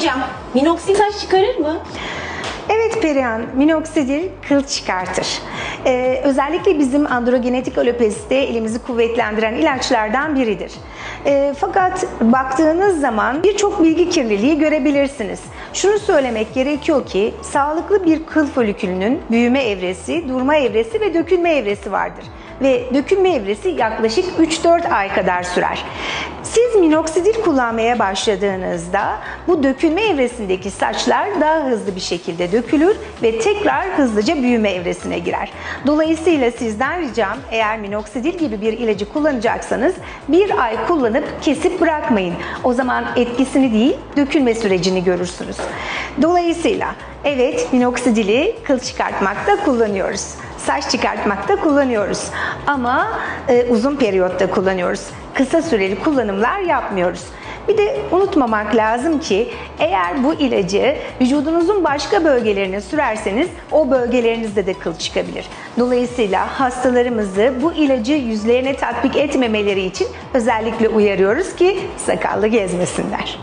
Hocam minoksil saç çıkarır mı? Evet Perihan, minoksidil kıl çıkartır. Ee, özellikle bizim androgenetik alopezide elimizi kuvvetlendiren ilaçlardan biridir. Ee, fakat baktığınız zaman birçok bilgi kirliliği görebilirsiniz. Şunu söylemek gerekiyor ki sağlıklı bir kıl folikülünün büyüme evresi, durma evresi ve dökülme evresi vardır. Ve dökülme evresi yaklaşık 3-4 ay kadar sürer. Siz minoksidil kullanmaya başladığınızda bu dökülme evresindeki saçlar daha hızlı bir şekilde dökülür ve tekrar hızlıca büyüme evresine girer. Dolayısıyla sizden ricam eğer minoksidil gibi bir ilacı kullanacaksanız bir ay kullanıp kesip bırakmayın. O zaman etkisini değil dökülme sürecini görürsünüz. Dolayısıyla evet minoksidili kıl çıkartmakta kullanıyoruz. Saç çıkartmakta kullanıyoruz. Ama e, uzun periyotta kullanıyoruz. Kısa süreli kullanımlar yapmıyoruz. Bir de unutmamak lazım ki eğer bu ilacı vücudunuzun başka bölgelerine sürerseniz o bölgelerinizde de kıl çıkabilir. Dolayısıyla hastalarımızı bu ilacı yüzlerine tatbik etmemeleri için özellikle uyarıyoruz ki sakallı gezmesinler.